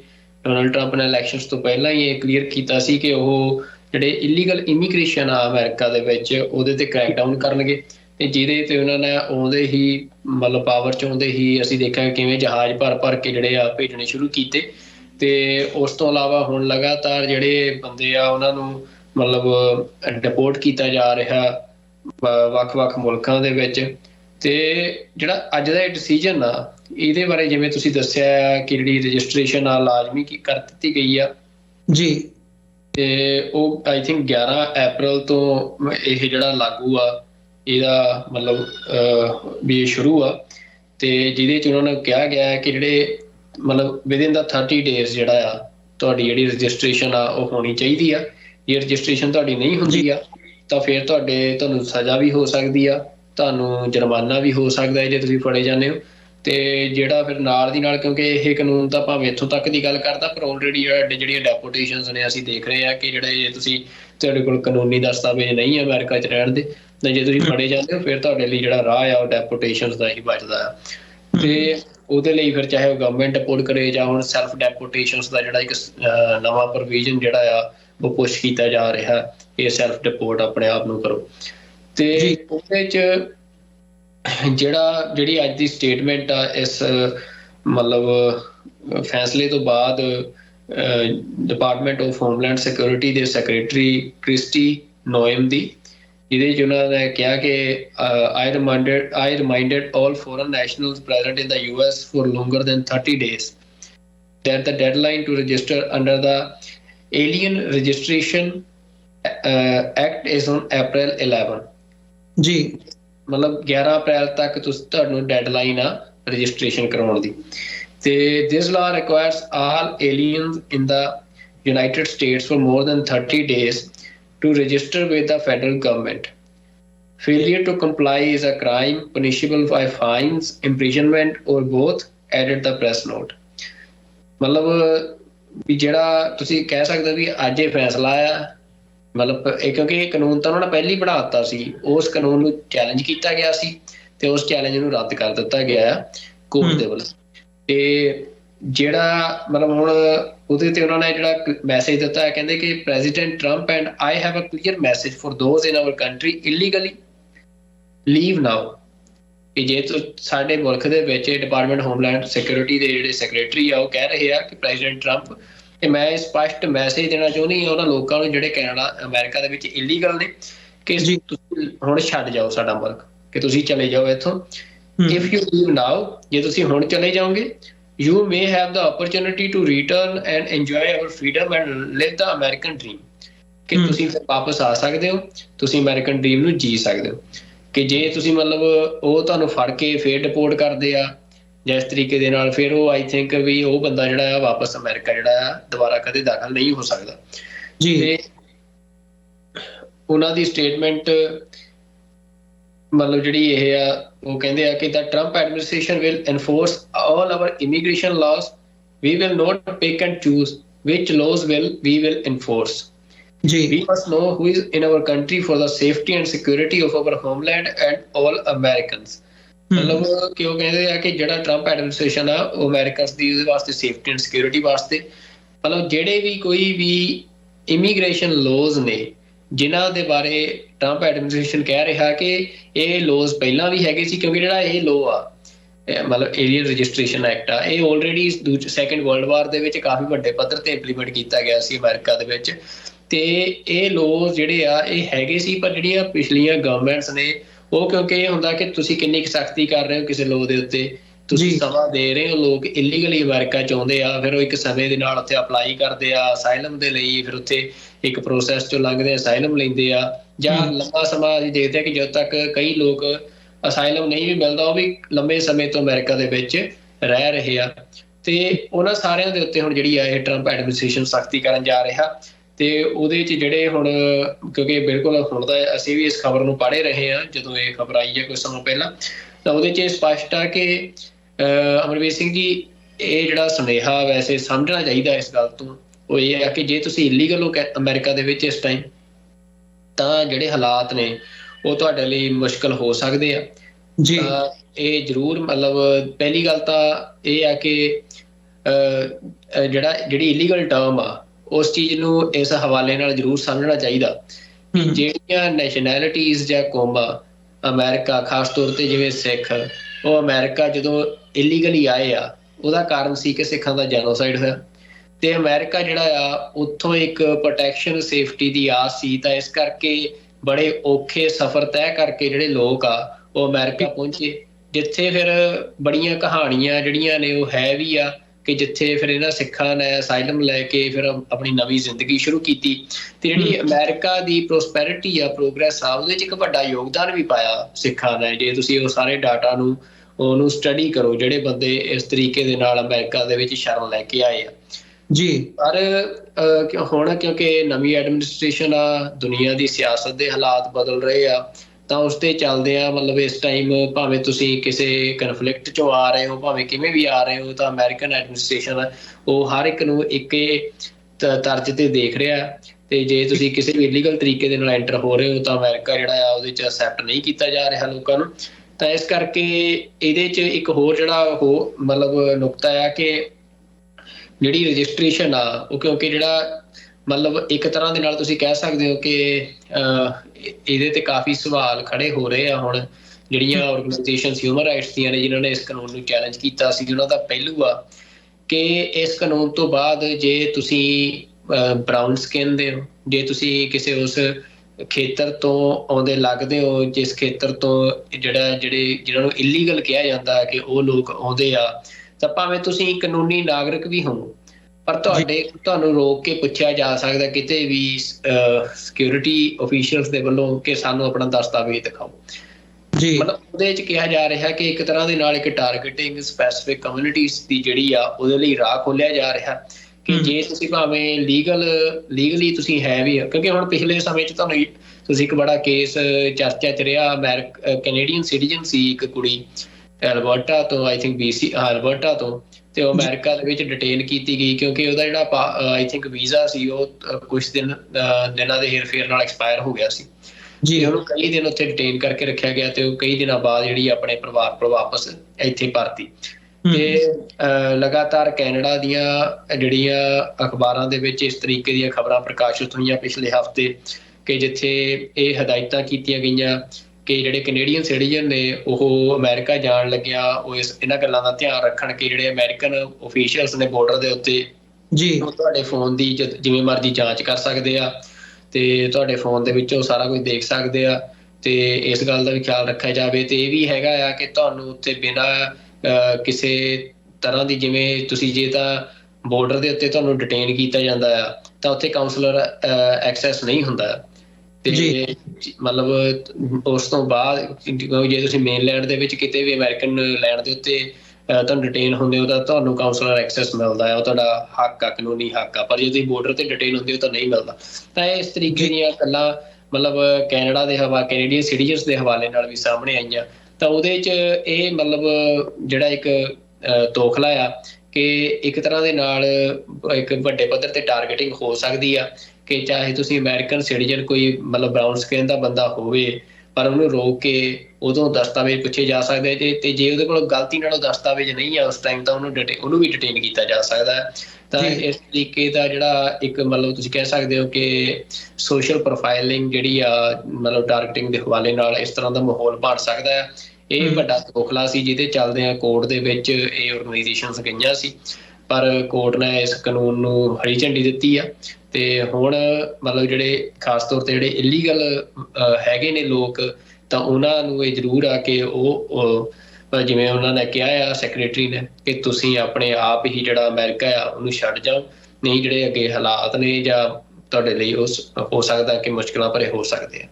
ਡੋਨਲਡ ਟਰੰਪ ਨੇ ਇਲੈਕਸ਼ਨਸ ਤੋਂ ਪਹਿਲਾਂ ਹੀ ਇਹ ਕਲੀਅਰ ਕੀਤਾ ਸੀ ਕਿ ਉਹ ਜਿਹੜੇ ਇਲੀਗਲ ਇਮੀਗ੍ਰੇਸ਼ਨ ਆ ਅਮਰੀਕਾ ਦੇ ਵਿੱਚ, ਉਹਦੇ ਤੇ ਕ੍ਰੈਕਡਾਊਨ ਕਰਨਗੇ। ਤੇ ਜਿਹਦੇ ਤੇ ਉਹਨਾਂ ਨੇ ਆਉਂਦੇ ਹੀ, ਮਤਲਬ ਪਾਵਰ ਚ ਆਉਂਦੇ ਹੀ ਅਸੀਂ ਦੇਖਿਆ ਕਿਵੇਂ ਜਹਾਜ਼ ਭਰ ਭਰ ਕੇ ਜਿਹੜੇ ਆ ਭੇਜਣੇ ਸ਼ੁਰੂ ਕੀਤੇ। ਤੇ ਉਸ ਤੋਂ ਇਲਾਵਾ ਹੁਣ ਲਗਾਤਾਰ ਜਿਹੜੇ ਬੰਦੇ ਆ ਉਹਨਾਂ ਨੂੰ ਮਤਲਬ ਡਿਪੋਰਟ ਕੀਤਾ ਜਾ ਰਿਹਾ ਵੱਖ-ਵੱਖ ਮੁਲਕਾਂ ਦੇ ਵਿੱਚ। ਤੇ ਜਿਹੜਾ ਅੱਜ ਦਾ ਇਹ ਡਿਸੀਜਨ ਆ ਇਹਦੇ ਬਾਰੇ ਜਿਵੇਂ ਤੁਸੀਂ ਦੱਸਿਆ ਕਿ ਜਿਹੜੀ ਰਜਿਸਟ੍ਰੇਸ਼ਨ ਆ ਲਾਜ਼ਮੀ ਕੀ ਕਰ ਦਿੱਤੀ ਗਈ ਆ। ਜੀ। ਤੇ ਉਹ ਆਈ ਥਿੰਕ 11 ਅਪ੍ਰੈਲ ਤੋਂ ਇਹ ਜਿਹੜਾ ਲਾਗੂ ਆ ਇਹਦਾ ਮਤਲਬ ਵੀ ਸ਼ੁਰੂ ਆ। ਤੇ ਜਿਹਦੇ ਚ ਉਹਨਾਂ ਨੇ ਕਿਹਾ ਗਿਆ ਹੈ ਕਿ ਜਿਹੜੇ ਮਤਲਬ ਵਿਦਿਨ ਦਾ 30 ਡੇਜ਼ ਜਿਹੜਾ ਆ, ਤੁਹਾਡੀ ਜਿਹੜੀ ਰਜਿਸਟ੍ਰੇਸ਼ਨ ਆ, ਉਹ ਹੋਣੀ ਚਾਹੀਦੀ ਆ। ਜੇ ਰਜਿਸਟ੍ਰੇਸ਼ਨ ਤੁਹਾਡੀ ਨਹੀਂ ਹੁੰਦੀ ਆ, ਤਾਂ ਫਿਰ ਤੁਹਾਡੇ, ਤੁਹਾਨੂੰ ਸਜ਼ਾ ਵੀ ਹੋ ਸਕਦੀ ਆ, ਤੁਹਾਨੂੰ ਜੁਰਮਾਨਾ ਵੀ ਹੋ ਸਕਦਾ ਹੈ ਜੇ ਤੁਸੀਂ ਫੜੇ ਜਾਂਦੇ ਹੋ। ਤੇ ਜਿਹੜਾ ਫਿਰ ਨਾਲ ਦੀ ਨਾਲ, ਕਿਉਂਕਿ ਇਹ ਕਾਨੂੰਨ ਤਾਂ ਭਾਵੇਂ ਇੱਥੋਂ ਤੱਕ ਦੀ ਗੱਲ ਕਰਦਾ, ਪਰ ਆਲਰੇਡੀ ਜਿਹੜੀਆਂ ਡੈਪੂਟੇਸ਼ਨਸ ਨੇ, ਅਸੀਂ ਦੇਖ ਰਹੇ ਆ ਕਿ ਜਿਹੜੇ ਜੇ ਤੁਸੀਂ ਤੁਹਾਡੇ ਕੋਲ ਕਾਨੂੰਨੀ ਦਸਤਾਵੇਜ਼ ਨਹੀਂ ਹੈ ਅਮਰੀਕਾ 'ਚ ਰਹਿਣ ਦੇ, ਤਾਂ ਜੇ ਤੁਸੀਂ ਫੜੇ ਜਾਂਦੇ ਹੋ, ਫਿਰ ਤੁਹਾਡੇ ਲਈ ਜਿਹੜਾ ਰਾਹ ਆ, ਉਹ ਡੈਪੂਟੇਸ਼ਨਸ ਦਾ ਹੀ ਬਚਦਾ ਆ। ਤੇ ਉਹਦੇ ਲਈ ਫਿਰ ਚਾਹੇ ਉਹ ਗਵਰਨਮੈਂਟ ਡਿਪੋਰਟ ਕਰੇ ਜਾਂ ਹੁਣ ਸੈਲਫ ਡੈਪੂਟੇਸ਼ਨਸ ਦਾ ਜਿਹੜਾ ਇੱਕ ਨਵਾਂ ਪ੍ਰੋਵੀਜ਼ਨ ਜਿਹੜਾ ਆ ਉਹ ਪੁਸ਼ ਕੀਤਾ ਜਾ ਰਿਹਾ ਇਹ ਸੈਲਫ ਡਿਪੋਰਟ ਆਪਣੇ ਆਪ ਨੂੰ ਕਰੋ ਤੇ। ਉਹਦੇ 'ਚ ਜਿਹੜਾ ਜਿਹੜੀ ਅੱਜ ਦੀ ਸਟੇਟਮੈਂਟ ਆ ਇਸ ਮਤਲਬ ਫੈਸਲੇ ਤੋਂ ਬਾਅਦ ਡਿਪਾਰਟਮੈਂਟ ਆਫ ਹੋਮਲੈਂਡ ਸਿਕਿਉਰਿਟੀ ਦੇ ਸੈਕਟਰੀ ਕ੍ਰਿਸਟੀ ਨੋਇਮ ਦੀ ਜਿਹਦੇ 'ਚ ਉਹਨਾਂ ਨੇ ਕਿਹਾ ਕਿ I reminded I ਰਿਮਾਈਂਡਡ all foreign nationals present in the US for longer than 30 days that the deadline to register under the Alien Registration uh, Act is on April 11 ਜੀ ਮਤਲਬ 11 ਅਪ੍ਰੈਲ ਤੱਕ ਤੁਸੀਂ ਤੁਹਾਨੂੰ ਡੈਡਲਾਈਨ ਆ ਰਜਿਸਟ੍ਰੇਸ਼ਨ ਕਰਾਉਣ ਦੀ ਤੇ this law requires all aliens in the United States for more than 30 days to register with the federal government. Failure to comply is a crime punishable by fines, imprisonment, or both, added the press note. ਮਤਲਬ ਵੀ ਜਿਹੜਾ ਤੁਸੀਂ ਕਹਿ ਸਕਦੇ ਵੀ ਅੱਜ ਇਹ ਫੈਸਲਾ ਆ ਮਤਲਬ ਇਹ ਕਿਉਂਕਿ ਇਹ ਕਾਨੂੰਨ ਤਾਂ ਉਹਨਾਂ ਨੇ ਪਹਿਲਾਂ ਹੀ ਬਣਾ ਦਿੱਤਾ ਸੀ ਉਸ ਕਾਨੂੰਨ ਨੂੰ ਚੈਲੰਜ ਕੀਤਾ ਗਿਆ ਸੀ ਤੇ ਉਸ ਚੈਲੰਜ ਨੂੰ ਰੱਦ ਕਰ ਦਿੱਤਾ ਗਿਆ ਆ ਕੋਰਟ ਦੇ ਵੱਲੋਂ ਤੇ ਜਿਹੜਾ ਮਤਲਬ ਹੁਣ ਉਹਦੇ ਤੇ ਉਹਨਾਂ ਨੇ ਜਿਹੜਾ ਮੈਸੇਜ ਦਿੱਤਾ ਹੈ ਕਹਿੰਦੇ ਕਿ president Trump and I have a clear message for those in our country illegally leave now ਕਿ ਜੇ ਤੁ ਸਾਡੇ ਮੁਲਕ ਦੇ ਵਿੱਚ ਡਿਪਾਰਟਮੈਂਟ ਹੋਮਲੈਂਡ ਸਿਕਿਉਰਿਟੀ ਦੇ ਜਿਹੜੇ ਸੈਕਟਰੀ ਆ ਉਹ ਕਹਿ ਰਹੇ ਆ ਕਿ ਪ੍ਰੈਜ਼ੀਡੈਂਟ ਟਰੰਪ ਕਿ ਮੈਂ ਸਪਸ਼ਟ ਮੈਸੇਜ ਦੇਣਾ ਚਾਹੁੰਦੀ ਹਾਂ ਉਹਨਾਂ ਲੋਕਾਂ ਨੂੰ ਜਿਹੜੇ ਕੈਨੇਡਾ ਅਮਰੀਕਾ ਦੇ ਵਿੱਚ ਇਲੀਗਲ ਨੇ ਕਿ ਜੀ। ਤੁਸੀਂ ਹੁਣ ਛੱਡ ਜਾਓ ਸਾਡਾ ਮੁਲਕ ਕਿ ਤੁਸੀਂ ਚਲੇ ਜਾਓ ਇੱਥੋਂ। if you leave now ਜੇ ਤੁਸੀਂ ਹੁਣ ਚਲੇ ਜਾਓਗੇ you may have the opportunity to return and enjoy our freedom and live the American dream. ਕਿ। ਤੁਸੀਂ ਫਿਰ ਵਾਪਸ ਆ ਸਕਦੇ ਹੋ ਤੁਸੀਂ ਅਮਰੀਕਨ ਡ੍ਰੀਮ ਨੂੰ ਜੀ ਸਕਦੇ ਹੋ। ਕਿ ਜੇ ਤੁਸੀਂ ਮਤਲਬ ਉਹ ਤੁਹਾਨੂੰ ਫੜ ਕੇ ਫੇਰ ਡਿਪੋਰਟ ਕਰਦੇ ਆ ਜਾਂ ਇਸ ਤਰੀਕੇ ਦੇ ਨਾਲ ਫਿਰ ਉਹ ਆਈ ਥਿੰਕ ਵੀ ਉਹ ਬੰਦਾ ਜਿਹੜਾ ਆ ਵਾਪਸ ਅਮਰੀਕਾ ਜਿਹੜਾ ਆ ਦੁਬਾਰਾ ਕਦੇ ਦਾਖਲ ਨਹੀਂ ਹੋ ਸਕਦਾ। ਜੀ। ਉਹਨਾਂ ਦੀ ਸਟੇਟਮੈਂਟ ਮਤਲਬ ਜਿਹੜੀ ਇਹ ਆ ਉਹ ਕਹਿੰਦੇ ਆ ਕਿ the Trump administration will enforce all our immigration laws we will not pick and choose which laws will we will enforce ਜੀ we must know who is in our country for the safety and security of our homeland and all Americans ਮਤਲਬ ਕਿ ਉਹ ਕਹਿੰਦੇ ਆ ਕਿ ਜਿਹੜਾ ਟਰੰਪ ਐਡਮਿਨਿਸਟ੍ਰੇਸ਼ਨ ਆ ਉਹ ਅਮਰੀਕਨਸ ਦੀ ਉਹਦੇ ਵਾਸਤੇ ਸੇਫਟੀ ਐਂਡ ਸਿਕਿਉਰਿਟੀ ਵਾਸਤੇ ਮਤਲਬ ਜਿਹੜੇ ਵੀ ਕੋਈ ਵੀ ਇਮੀਗ੍ਰੇਸ਼ਨ ਲੋਜ਼ ਨੇ ਜਿਨ੍ਹਾਂ ਦੇ ਬਾਰੇ ਟਰੰਪ ਐਡਮਿਨਿਸਟ੍ਰੇਸ਼ਨ ਕਹਿ ਰਿਹਾ ਕਿ ਇਹ ਲੋਜ਼ ਪਹਿਲਾਂ ਵੀ ਹੈਗੇ ਸੀ ਕਿਉਂਕਿ ਜਿਹੜਾ ਇਹ ਲੋ ਆ ਮਤਲਬ ਏਲੀਅਨ ਰਜਿਸਟ੍ਰੇਸ਼ਨ ਐਕਟ ਆ ਇਹ ਆਲਰੇਡੀ ਸੈਕੰਡ ਵਰਲਡ ਵਾਰ ਦੇ ਵਿੱਚ ਕਾਫੀ ਵੱਡੇ ਪੱਧਰ ਤੇ ਇੰਪਲੀਮੈਂਟ ਕੀਤਾ ਗਿਆ ਸੀ ਅਮਰੀਕਾ ਦੇ ਵਿੱਚ ਤੇ ਇਹ ਲੋਜ਼ ਜਿਹੜੇ ਆ ਇਹ ਹੈਗੇ ਸੀ ਪਰ ਜਿਹੜੀਆਂ ਪਿਛਲੀਆਂ ਗਵਰਨਮੈਂਟਸ ਨੇ ਉਹ ਕਿਉਂਕਿ ਇਹ ਹੁੰਦਾ ਕਿ ਤੁਸੀਂ ਕਿੰਨੀ ਕੁ ਸਖਤੀ ਕਰ ਰਹੇ ਹੋ ਕਿਸੇ ਲੋ ਦੇ ਉੱਤੇ ਤੁਸੀਂ। ਸਮਾਂ ਦੇ ਰਹੇ ਹੋ ਲੋਕ ਇਲੀਗਲੀ ਅਮਰੀਕਾ ਚ ਆਉਂਦੇ ਆ ਫਿਰ ਉਹ ਇੱਕ ਸਮੇਂ ਦੇ ਨਾਲ ਉੱਥੇ ਅਪਲਾਈ ਕਰਦੇ ਆ ਅਸਾਈਲਮ ਦੇ ਲਈ ਫਿਰ ਉੱਥੇ ਇੱਕ ਪ੍ਰੋਸੈਸ ਚੋਂ ਲੰਘਦੇ ਅਸਾਈਲਮ ਲੈਂਦੇ ਆ ਜਾਂ। ਲੰਬਾ ਸਮਾਂ ਅਸੀਂ ਦੇਖਦੇ ਆ ਕਿ ਜਦੋਂ ਤੱਕ ਕਈ ਲੋਕ ਅਸਾਈਲਮ ਨਹੀਂ ਵੀ ਮਿਲਦਾ ਉਹ ਵੀ ਲੰਬੇ ਸਮੇਂ ਤੋਂ ਅਮਰੀਕਾ ਦੇ ਵਿੱਚ ਰਹਿ ਰਹੇ ਆ ਤੇ ਉਹਨਾਂ ਸਾਰਿਆਂ ਦੇ ਉੱਤੇ ਹੁਣ ਜਿਹੜੀ ਆ ਇਹ ਟਰੰਪ ਐਡਮਿਨਿਸਟ੍ਰੇਸ਼ਨ ਸਖਤੀ ਕਰਨ ਜਾ ਰਿਹਾ ਤੇ ਉਹਦੇ ਚ ਜਿਹੜੇ ਹੁਣ ਕਿਉਂਕਿ ਬਿਲਕੁਲ ਹੁਣ ਤਾਂ ਅਸੀਂ ਵੀ ਇਸ ਖਬਰ ਨੂੰ ਪੜ੍ਹੇ ਰਹੇ ਆ ਜਦੋਂ ਇਹ ਖਬਰ ਆਈ ਹੈ ਕੁਝ ਸਮਾਂ ਪਹਿਲਾਂ ਤਾਂ ਉਹਦੇ ਚ ਇਹ ਸਪਸ਼ਟ ਆ ਕਿ ਅਮਰਵੀਰ ਸਿੰਘ ਜੀ ਇਹ ਜਿਹੜਾ ਸੁਨੇਹਾ ਵੈਸੇ ਸਮਝਣਾ ਚਾਹੀਦਾ ਇਸ ਗੱਲ ਤੋਂ ਉਹ ਇਹ ਆ ਕਿ ਜੇ ਤੁਸੀਂ ਇਲੀਗਲ ਹੋ ਕੇ ਅਮਰੀਕਾ ਦੇ ਵਿੱਚ ਇਸ ਟਾਈਮ ਤਾਂ ਜਿਹੜੇ ਹਾਲਾਤ ਨੇ ਉਹ ਤੁਹਾਡੇ ਲਈ ਮੁਸ਼ਕਲ ਹੋ ਸਕਦੇ ਆ। ਜੀ। ਇਹ ਜ਼ਰੂਰ ਮਤਲਬ ਪਹਿਲੀ ਗੱਲ ਤਾਂ ਇਹ ਆ ਕਿ ਜਿਹੜਾ ਜਿਹੜੀ ਇਲੀਗਲ ਟਰਮ ਆ ਉਸ ਚੀਜ਼ ਨੂੰ ਇਸ ਹਵਾਲੇ ਨਾਲ ਜ਼ਰੂਰ ਸਮਝਣਾ ਚਾਹੀਦਾ। ਕਿ ਜਿਹੜੀਆਂ ਨੈਸ਼ਨੈਲਿਟੀਜ਼ ਜਾਂ ਕੌਮਾਂ ਅਮਰੀਕਾ ਖਾਸ ਤੌਰ ਤੇ ਜਿਵੇਂ ਸਿੱਖ ਉਹ ਅਮਰੀਕਾ ਜਦੋਂ ਇਲੀਗਲੀ ਆਏ ਆ ਉਹਦਾ ਕਾਰਨ ਸੀ ਕਿ ਸਿੱਖਾਂ ਦਾ ਜੈਨੋਸਾਈਡ ਹੋਇਆ। ਤੇ ਅਮਰੀਕਾ ਜਿਹੜਾ ਆ ਉੱਥੋਂ ਇੱਕ ਪ੍ਰੋਟੈਕਸ਼ਨ ਸੇਫਟੀ ਦੀ ਆਸ ਸੀ ਤਾਂ ਇਸ ਕਰਕੇ ਬੜੇ ਔਖੇ ਸਫ਼ਰ ਤੈਅ ਕਰਕੇ ਜਿਹੜੇ ਲੋਕ ਆ ਉਹ ਅਮਰੀਕਾ ਪਹੁੰਚੇ ਜਿੱਥੇ ਫਿਰ ਬੜੀਆਂ ਕਹਾਣੀਆਂ ਜਿਹੜੀਆਂ ਨੇ ਉਹ ਹੈ ਵੀ ਆ ਕਿ ਜਿੱਥੇ ਫਿਰ ਇਹਨਾਂ ਸਿੱਖਾਂ ਨੇ ਅਸਾਈਲਮ ਲੈ ਕੇ ਫਿਰ ਆਪਣੀ ਨਵੀਂ ਜ਼ਿੰਦਗੀ ਸ਼ੁਰੂ ਕੀਤੀ। ਤੇ ਜਿਹੜੀ ਅਮਰੀਕਾ ਦੀ ਪ੍ਰੋਸਪੈਰਿਟੀ ਆ ਪ੍ਰੋਗਰੈਸ ਆ ਉਹਦੇ ਚ ਇੱਕ ਵੱਡਾ ਯੋਗਦਾਨ ਵੀ ਪਾਇਆ ਸਿੱਖਾਂ ਨੇ। ਜੇ ਤੁਸੀਂ ਉਹ ਸਾਰੇ ਡਾਟਾ ਨੂੰ ਉਹਨੂੰ ਸਟੱਡੀ ਕਰੋ ਜਿਹੜੇ ਬੰਦੇ ਇਸ ਤਰੀਕੇ ਦੇ ਨਾਲ ਅਮਰੀਕਾ ਦੇ ਵਿੱਚ ਸ਼ਰਨ ਲੈ ਕੇ ਆਏ ਆ। ਜੀ ਪਰ ਕਿਉਂ- ਹੁਣ ਕਿਉਂਕਿ ਨਵੀਂ ਐਡਮਿਨਿਸਟ੍ਰੇਸ਼ਨ ਆ, ਦੁਨੀਆ ਦੀ ਸਿਆਸਤ ਦੇ ਹਾਲਾਤ ਬਦਲ ਰਹੇ ਆ, ਤਾਂ ਉਸ ਤੇ ਚੱਲਦੇ ਆ, ਮਤਲਬ ਇਸ ਟਾਈਮ ਭਾਵੇਂ ਤੁਸੀਂ ਕਿਸੇ ਕਨਫਲਿਕਟ ਚੋਂ ਆ ਰਹੇ ਹੋ, ਭਾਵੇਂ ਕਿਵੇਂ ਵੀ ਆ ਰਹੇ ਹੋ, ਤਾਂ ਅਮਰੀਕਨ ਐਡਮਿਨਿਸਟ੍ਰੇਸ਼ਨ ਉਹ ਹਰ ਇੱਕ ਨੂੰ ਇੱਕ ਤਰਜ ਤੇ ਦੇਖ ਰਿਹਾ ਹੈ। ਤੇ ਜੇ ਤੁਸੀਂ ਕਿਸੇ ਵੀ ਇਲੀਗਲ ਤਰੀਕੇ ਦੇ ਨਾਲ ਐਂਟਰ ਹੋ ਰਹੇ ਹੋ, ਤਾਂ ਅਮਰੀਕਾ ਜਿਹੜਾ ਆ, ਉਹਦੇ ਚ ਅਸੈਪਟ ਨਹੀਂ ਕੀਤਾ ਜਾ ਰਿਹਾ ਲੋਕਾਂ ਨੂੰ ਤਾਂ ਇਸ ਕਰਕੇ ਇਹਦੇ ਚ ਇੱਕ ਹੋਰ ਜਿਹੜਾ ਉਹ ਮਤਲਬ ਨੁਕਤਾ ਆ ਕਿ ਜਿਹੜੀ ਰਜਿਸਟ੍ਰੇਸ਼ਨ ਆ ਉਹ ਕਿਉਂਕਿ ਜਿਹੜਾ ਮਤਲਬ ਇੱਕ ਤਰ੍ਹਾਂ ਦੇ ਨਾਲ ਤੁਸੀਂ ਕਹਿ ਸਕਦੇ ਹੋ ਕਿ ਇਹਦੇ ਤੇ ਕਾਫੀ ਸਵਾਲ ਖੜੇ ਹੋ ਰਹੇ ਆ ਹੁਣ। ਜਿਹੜੀਆਂ ਆਰਗੇਨਾਈਜੇਸ਼ਨਸ ਹਿਊਮਨ ਰਾਈਟਸ ਦੀਆਂ ਨੇ ਜਿਨ੍ਹਾਂ ਨੇ ਇਸ ਕਾਨੂੰਨ ਨੂੰ ਚੈਲੰਜ ਕੀਤਾ ਸੀ ਉਹਨਾਂ ਦਾ ਪਹਿਲੂ ਆ ਕਿ ਇਸ ਕਾਨੂੰਨ ਤੋਂ ਬਾਅਦ ਜੇ ਤੁਸੀਂ ਬ੍ਰਾਊਨ ਸਕਿਨ ਦੇ ਹੋ ਜੇ ਤੁਸੀਂ ਕਿਸੇ ਉਸ ਖੇਤਰ ਤੋਂ ਆਉਂਦੇ ਲੱਗਦੇ ਹੋ ਜਿਸ ਖੇਤਰ ਤੋਂ ਜਿਹੜਾ ਜਿਹੜੇ ਜਿਹਨਾਂ ਨੂੰ ਇਲੀਗਲ ਕਿਹਾ ਜਾਂਦਾ ਕਿ ਉਹ ਲੋਕ ਆਉਂਦੇ ਆ ਤਾਂ ਭਾਵੇਂ ਤੁਸੀਂ ਕਾਨੂੰਨੀ ਨਾਗਰਿਕ ਵੀ ਹੋ ਪਰ ਤੁਹਾਡੇ ਤੁਹਾਨੂੰ ਰੋਕ ਕੇ ਪੁੱਛਿਆ ਜਾ ਸਕਦਾ ਕਿਤੇ ਵੀ ਸਿਕਿਉਰਿਟੀ ਅਫੀਸ਼ੀਅਲਸ ਦੇ ਵੱਲੋਂ ਕਿ ਸਾਨੂੰ ਆਪਣਾ ਦਸਤਾਵੇਜ਼ ਦਿਖਾਓ। ਜੀ। ਮਤਲਬ ਉਹਦੇ ਵਿੱਚ ਕਿਹਾ ਜਾ ਰਿਹਾ ਕਿ ਇੱਕ ਤਰ੍ਹਾਂ ਦੇ ਨਾਲ ਇੱਕ ਟਾਰਗੇਟਿੰਗ ਸਪੈਸਿਫਿਕ ਕਮਿਊਨਿਟੀਜ਼ ਦੀ ਜਿਹੜੀ ਆ ਉਹਦੇ ਲਈ ਰਾਹ ਖੋਲਿਆ ਜਾ ਰਿਹਾ ਕਿ। ਜੇ ਤੁਸੀਂ ਭਾਵੇਂ ਲੀਗਲ ਲੀਗਲੀ ਤੁਸੀਂ ਹੈ ਵੀ ਆ, ਕਿਉਂਕਿ ਹੁਣ ਪਿਛਲੇ ਸਮੇਂ 'ਚ ਤੁਹਾਨੂੰ ਤੁਸੀਂ ਇੱਕ ਬੜਾ ਕੇਸ ਚਰਚਾ 'ਚ ਰਿਹਾ ਅਮਰੀਕ ਕੈਨੇਡੀਅਨ ਸਿਟੀਜ਼ਨ ਸੀ ਇੱਕ ਕੁੜੀ। ਐਲਬਰਟਾ ਤੋਂ ਆਈ ਥਿੰਕ ਬੀਸੀ ਐਲਬਰਟਾ ਤੋਂ ਤੇ ਉਹ ਅਮਰੀਕਾ ਦੇ ਵਿੱਚ ਡਿਟੇਨ ਕੀਤੀ ਗਈ ਕਿਉਂਕਿ ਉਹਦਾ ਜਿਹੜਾ ਆਈ ਥਿੰਕ ਵੀਜ਼ਾ ਸੀ ਉਹ ਕੁਝ ਦਿਨ ਦਿਨਾਂ ਦੇ ਹੇਰ-ਫੇਰ ਨਾਲ ਐਕਸਪਾਇਰ ਹੋ ਗਿਆ ਸੀ। ਜੀ। ਉਹਨੂੰ ਕਈ ਦਿਨ ਉੱਥੇ ਡਿਟੇਨ ਕਰਕੇ ਰੱਖਿਆ ਗਿਆ ਤੇ ਉਹ ਕਈ ਦਿਨਾਂ ਬਾਅਦ ਜਿਹੜੀ ਆਪਣੇ ਪਰਿਵਾਰ ਕੋਲ ਵਾਪਸ ਇੱਥੇ ਹਮ, ਤੇ ਲਗਾਤਾਰ ਕੈਨੇਡਾ ਦੀਆਂ ਜਿਹੜੀਆਂ ਅਖਬਾਰਾਂ ਦੇ ਵਿੱਚ ਇਸ ਤਰੀਕੇ ਦੀਆਂ ਖਬਰਾਂ ਪ੍ਰਕਾਸ਼ਿਤ ਹੋਈਆਂ ਪਿਛਲੇ ਹਫ਼ਤੇ ਕਿ ਜਿੱਥੇ ਇਹ ਹਦਾਇਤਾਂ ਕੀਤੀਆਂ ਗਈਆਂ ਕਿ ਜਿਹੜੇ ਕੈਨੇਡੀਅਨ ਸਿਟੀਜ਼ਨ ਨੇ ਉਹ ਅਮਰੀਕਾ ਜਾਣ ਲੱਗਿਆ ਉਹ ਇਸ ਇਹਨਾਂ ਗੱਲਾਂ ਦਾ ਧਿਆਨ ਰੱਖਣ ਕਿ ਜਿਹੜੇ ਅਮਰੀਕਨ ਅਫੀਸ਼ੀਅਲਸ ਨੇ ਬਾਰਡਰ ਦੇ ਉੱਤੇ ਜੀ। ਤੁਹਾਡੇ ਫੋਨ ਦੀ ਜਿਵੇਂ ਮਰਜ਼ੀ ਜਾਂਚ ਕਰ ਸਕਦੇ ਆ ਤੇ ਤੁਹਾਡੇ ਫੋਨ ਦੇ ਵਿੱਚੋਂ ਸਾਰਾ ਕੁਝ ਦੇਖ ਸਕਦੇ ਆ ਤੇ ਇਸ ਗੱਲ ਦਾ ਵੀ ਖਿਆਲ ਰੱਖਿਆ ਜਾਵੇ ਤੇ ਇਹ ਵੀ ਹੈਗਾ ਆ ਕਿ ਤੁਹਾਨੂੰ ਉੱਤੇ ਬਿਨਾ ਕਿਸੇ ਤਰ੍ਹਾਂ ਦੀ ਜਿਵੇਂ ਤੁਸੀਂ ਜੇ ਤਾਂ ਬਾਰਡਰ ਦੇ ਉੱਤੇ ਤੁਹਾਨੂੰ ਡਿਟੇਨ ਕੀਤਾ ਜਾਂਦਾ ਆ ਤਾਂ ਉੱਥੇ ਕਾਉਂਸਲਰ ਐਕਸੈਸ ਨਹੀਂ ਹੁੰਦਾ। ਤੇ। ਮਤਲਬ ਉਸ ਤੋਂ ਬਾਅਦ ਜੇ ਤੁਸੀਂ ਮੇਨਲੈਂਡ ਦੇ ਵਿੱਚ ਕਿਤੇ ਵੀ ਅਮਰੀਕਨ ਲੈਂਡ ਦੇ ਉੱਤੇ ਤੁਹਾਨੂੰ ਡਿਟੇਨ ਹੁੰਦੇ ਹੋ ਤਾਂ ਤੁਹਾਨੂੰ ਕਾਉਂਸਲਰ ਐਕਸੈਸ ਮਿਲਦਾ ਹੈ ਉਹ ਤੁਹਾਡਾ ਹੱਕ ਆ ਕਾਨੂੰਨੀ ਹੱਕ ਆ ਪਰ ਜੇ ਤੁਸੀਂ ਬਾਰਡਰ ਤੇ ਡਿਟੇਨ ਹੁੰਦੇ ਹੋ ਤਾਂ ਨਹੀਂ ਮਿਲਦਾ। ਤਾਂ ਇਸ ਤਰੀਕੇ ਦੀਆਂ ਗੱਲਾਂ ਮਤਲਬ ਕੈਨੇਡਾ ਦੇ ਹਵਾ ਕੈਨੇਡੀਅਨ ਸਿਟੀਜ਼ਨਸ ਦੇ ਹਵਾਲੇ ਨਾਲ ਵੀ ਸਾਹਮਣੇ ਆਈਆਂ। ਤਾਂ ਉਹਦੇ 'ਚ ਇਹ ਮਤਲਬ ਜਿਹੜਾ ਇੱਕ ਤੋਖਲਾ ਆ ਕਿ ਇੱਕ ਤਰ੍ਹਾਂ ਦੇ ਨਾਲ ਇੱਕ ਵੱਡੇ ਪੱਧਰ ਤੇ ਟਾਰਗੇਟਿੰਗ ਹੋ ਸਕਦੀ ਆ। ਕਿ ਚਾਹੇ ਤੁਸੀਂ ਅਮਰੀਕਨ ਸਿਟੀਜ਼ਨ ਕੋਈ ਮਤਲਬ ਬ੍ਰਾਊਨ ਸਕਿਨ ਦਾ ਬੰਦਾ ਹੋਵੇ ਪਰ ਉਹਨੂੰ ਰੋਕ ਕੇ ਉਦੋਂ ਦਸਤਾਵੇਜ਼ ਪੁੱਛੇ ਜਾ ਸਕਦੇ ਜੇ ਤੇ ਜੇ ਉਹਦੇ ਕੋਲ ਗਲਤੀ ਨਾਲ ਉਹ ਦਸਤਾਵੇਜ਼ ਨਹੀਂ ਆ ਉਸ ਟਾਈਮ ਤਾਂ ਉਹਨੂੰ ਡਿਟੇ ਉਹਨੂੰ ਵੀ ਡਿਟੇਨ ਕੀਤਾ ਜਾ ਸਕਦਾ ਹੈ ਤਾਂ। ਇਸ ਤਰੀਕੇ ਦਾ ਜਿਹੜਾ ਇੱਕ ਮਤਲਬ ਤੁਸੀਂ ਕਹਿ ਸਕਦੇ ਹੋ ਕਿ ਸੋਸ਼ਲ ਪ੍ਰੋਫਾਈਲਿੰਗ ਜਿਹੜੀ ਆ ਮਤਲਬ ਟਾਰਗੇਟਿੰਗ ਦੇ ਹਵਾਲੇ ਨਾਲ ਇਸ ਤਰ੍ਹਾਂ ਦਾ ਮਾਹੌਲ ਬਣ ਸਕਦਾ ਹੈ ਇਹ। ਵੱਡਾ ਦੋਖਲਾ ਸੀ ਜਿਹਦੇ ਚੱਲਦੇ ਆ ਕੋਰਟ ਦੇ ਵਿੱਚ ਇਹ ਆਰਗੇਨਾਈਜੇਸ਼ਨਸ ਗਈਆਂ ਸੀ ਪਰ ਕੋਰਟ ਨੇ ਇਸ ਕਾਨੂੰਨ ਨੂੰ ਹਰੀ ਝੰਡੀ ਦਿੱਤੀ ਆ ਤੇ ਹੁਣ ਮਤਲਬ ਜਿਹੜੇ ਖਾਸ ਤੌਰ ਤੇ ਜਿਹੜੇ ਇਲੀਗਲ ਹੈਗੇ ਨੇ ਲੋਕ, ਤਾਂ ਉਹਨਾਂ ਨੂੰ ਇਹ ਜ਼ਰੂਰ ਆ ਕਿ ਉਹ ਜਿਵੇਂ ਉਹਨਾਂ ਨੇ ਕਿਹਾ ਆ ਸੈਕਟਰੀ ਨੇ ਕਿ ਤੁਸੀਂ ਆਪਣੇ ਆਪ ਹੀ ਜਿਹੜਾ ਅਮਰੀਕਾ ਆ ਉਹਨੂੰ ਛੱਡ ਜਾਓ, ਨਹੀਂ ਜਿਹੜੇ ਅੱਗੇ ਹਾਲਾਤ ਨੇ ਜਾਂ ਤੁਹਾਡੇ ਲਈ ਉਸ, ਹੋ ਸਕਦਾ ਕਿ ਮੁਸ਼ਕਲਾਂ ਭਰੇ ਹੋ ਸਕਦੇ ਆ।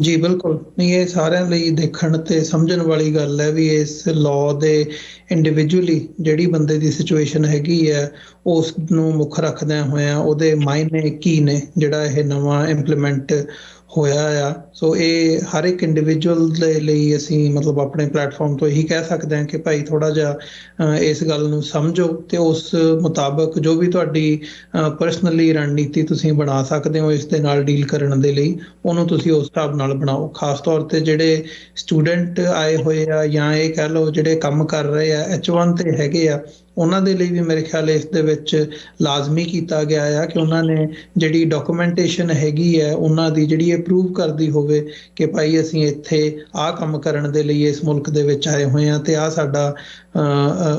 ਜੀ, ਬਿਲਕੁਲ। ਨਹੀਂ, ਇਹ ਸਾਰਿਆਂ ਲਈ ਦੇਖਣ ਤੇ ਸਮਝਣ ਵਾਲੀ ਗੱਲ ਹੈ ਵੀ ਇਸ ਲਾਅ ਦੇ ਇੰਡੀਵਿਜੂਅਲੀ ਜਿਹੜੀ ਬੰਦੇ ਦੀ ਸਿਚੁਏਸ਼ਨ ਹੈਗੀ ਹੈ ਉਸ ਨੂੰ ਮੁੱਖ ਰੱਖਦਿਆਂ ਹੋਇਆਂ ਉਹਦੇ ਮਾਇਨੇ ਕੀ ਨੇ, ਜਿਹੜਾ ਇਹ ਨਵਾਂ ਇੰਪਲੀਮੈਂਟ ਹੋਇਆ ਆ। ਸੋ ਇਹ ਹਰ ਇੱਕ ਇੰਡੀਵਿਜੂਅਲ ਦੇ ਲਈ ਅਸੀਂ ਮਤਲਬ ਆਪਣੇ ਪਲੇਟਫਾਰਮ ਤੋਂ ਇਹੀ ਕਹਿ ਸਕਦੇ ਹਾਂ ਕਿ ਭਾਈ ਥੋੜਾ ਜਿਹਾ ਇਸ ਗੱਲ ਨੂੰ ਸਮਝੋ ਤੇ ਉਸ ਮੁਤਾਬਕ ਜੋ ਵੀ ਤੁਹਾਡੀ ਪਰਸਨਲੀ ਰਣਨੀਤੀ ਤੁਸੀਂ ਬਣਾ ਸਕਦੇ ਹੋ ਇਸ ਦੇ ਨਾਲ ਡੀਲ ਕਰਨ ਦੇ ਲਈ, ਉਹਨੂੰ ਤੁਸੀਂ ਉਸ ਹਿਸਾਬ ਨਾਲ ਬਣਾਓ। ਖਾਸ ਤੌਰ ਤੇ ਜਿਹੜੇ ਸਟੂਡੈਂਟ ਆਏ ਹੋਏ ਆ ਜਾਂ ਇਹ ਕਹਿ ਲਓ ਜਿਹੜੇ ਕੰਮ ਕਰ ਰਹੇ ਆ H1 ਤੇ ਹੈਗੇ ਆ ਉਹਨਾਂ ਦੇ ਲਈ ਵੀ ਮੇਰੇ ਖਿਆਲ ਇਸ ਦੇ ਵਿੱਚ ਲਾਜ਼ਮੀ ਕੀਤਾ ਗਿਆ ਆ ਕਿ ਉਹਨਾਂ ਨੇ ਜਿਹੜੀ ਡਾਕੂਮੈਂਟੇਸ਼ਨ ਹੈਗੀ ਹੈ, ਉਹਨਾਂ ਦੀ ਜਿਹੜੀ ਇਹ ਪ੍ਰੂਵ ਕਰਦੀ ਹੋਵੇ ਕਿ ਭਾਈ ਅਸੀਂ ਇੱਥੇ ਆਹ ਕੰਮ ਕਰਨ ਦੇ ਲਈ ਇਸ ਮੁਲਕ ਦੇ ਵਿੱਚ ਆਏ ਹੋਏ ਆ ਤੇ ਆਹ ਸਾਡਾ